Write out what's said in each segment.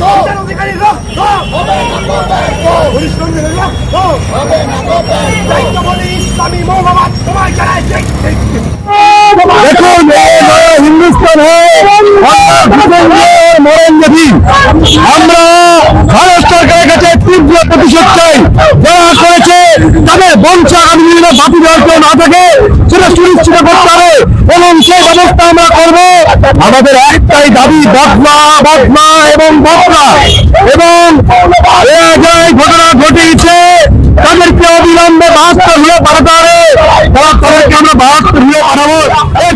রক্ত ঠিক। দেখুন হিন্দুস্তান মরণ নদী আমরা ভারত সরকারের কাছে তীব্র প্রতিশোধ চাই। যারা করেছে, তাদের বংশ আগামী দিনে বাতি দেওয়ার কেউ না থাকে। সেটা সুনিশ্চিত করতে এবং সেই ব্যবস্থা আমরা করব। আমাদের একটাই দাবি বদলা বদলা এবং বদলা এবং ঘটনা ঘটিয়েছে। তাদেরকে অবিলম্বে বাস্তা হয়ে পাঠাতে হবে তারা তাদেরকে আমরা বাহাত্তর হয়ে পাঠাবো এর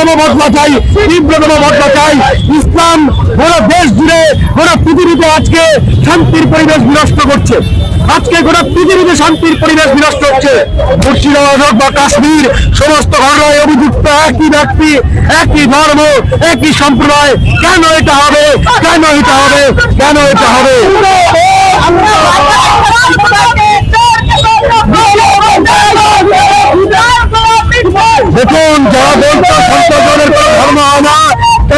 তীব্রতম বদলা চাই তীব্রতম বদলা চাই ইসলাম গোটা দেশ জুড়ে গোটা পৃথিবীতে আজকে শান্তির পরিবেশ বিনষ্ট করছে। আজকে গোটা পৃথিবীতে শান্তির পরিবেশ বিনষ্ট হচ্ছে। মুর্শিদাবাদ হোক বা কাশ্মীর সমস্ত ঘটনায় অভিযুক্ত একই ব্যক্তি একই ধর্ম একই সম্প্রদায়। কেন এটা হবে? কেন এটা হবে? কেন এটা হবে? দেখুন যারা বলতো সন্তানদের কোনো ধর্ম হয় না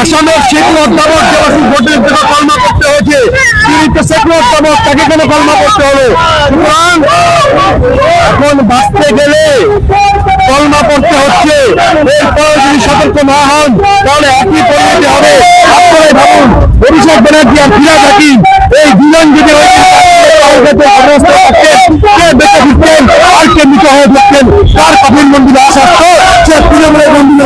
আসামের শেখু অধ্যাপক দেবাশিস ভোটের জন্য কলমা করতে হয়েছে। দিল্লিতে শেখু অধ্যাপক, তাকে কেন কলমা করতে হলো সুতরাং এখন বাঁচতে গেলে কলমা করতে হচ্ছে। এরপরে যদি সতর্ক না হন, তাহলে একই পরিণতি হবে। আপনারাই ভাবুন, অভিষেক ব্যানার্জি আর ফিরাজ হাকিম এই দুজন যদি আর কে মৃত হয়ে থাকতেন কার কঠিন মন্দিরে আসা তো সে তৃণমূলের মন্দিরে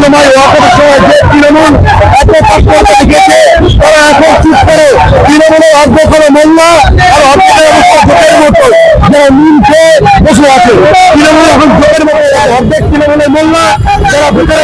সময় সময় যে তৃণমূল এত তৎপরতা দেখিয়েছে তারা এখন চুপ করে তৃণমূলের অর্ধেক হলো মোল্লা আর অর্ধেকের মতো যারা মিলছে বসে আছে তৃণমূল এখন জোটের মতো অর্ধেক তৃণমূলের মোল্লা যারা ভেতরে